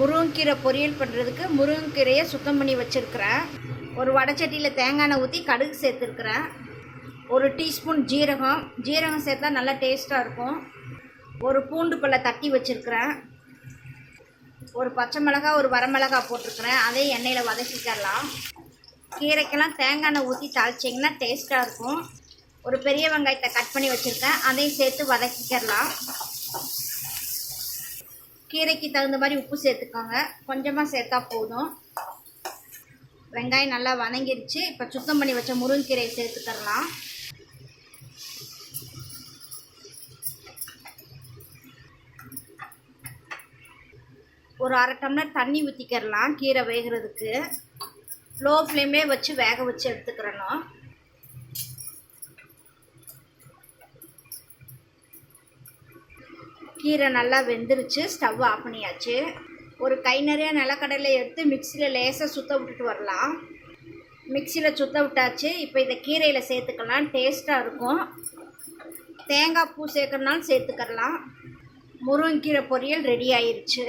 முருங்கைக்கீரை பொரியல் பண்ணுறதுக்கு முருங்கைக்கீரையை சுத்தம் பண்ணி வச்சுருக்கிறேன். ஒரு வடைச்சட்டியில் தேங்காய் எண்ணெய் ஊற்றி கடுகு சேர்த்துருக்குறேன். ஒரு டீஸ்பூன் ஜீரகம். ஜீரகம் சேர்த்தா நல்லா டேஸ்ட்டாக இருக்கும். ஒரு பூண்டு பல்லை தட்டி வச்சுருக்கிறேன். ஒரு பச்சை மிளகா ஒரு வரமிளகா போட்டிருக்கிறேன். அதையும் எண்ணெயில் வதக்கிக்கலாம். கீரைக்கெல்லாம் தேங்காய் எண்ணெய் ஊற்றி தாளிச்சிங்கன்னா டேஸ்ட்டாக இருக்கும். ஒரு பெரிய வெங்காயத்தை கட் பண்ணி வச்சுருக்கேன். அதையும் சேர்த்து வதக்கிக்கிறலாம் கீரைக்கு தகுந்த மாதிரி உப்பு சேர்த்துக்கோங்க. கொஞ்சமாக சேர்த்தா போதும். வெங்காயம் நல்லா வதங்கிருச்சு இப்போ சுத்தம் பண்ணி வச்ச முருங்கீரையை சேர்த்துக்கிறலாம். ஒரு அரை டம்ளர் தண்ணி ஊற்றிக்கிறலாம் கீரை வேகிறதுக்கு. லோ ஃப்ளேம்லேயே வச்சு வேக வச்சு எடுத்துக்கிறணும். கீரை நல்லா வெந்துருச்சு ஸ்டவ் ஆஃப் பண்ணியாச்சு. ஒரு கை நிறைய நிலக்கடலை எடுத்து மிக்சியில் லேசாக சுத்த விட்டுட்டு வரலாம். மிக்சியில் சுத்த விட்டாச்சு. இப்போ இதை கீரையில் சேர்த்துக்கலாம். டேஸ்ட்டாக இருக்கும். தேங்காய் பூ சேர்க்கறனாலும் சேர்த்துக்கலாம் முருங்கீரை பொரியல் ரெடி ஆயிடுச்சு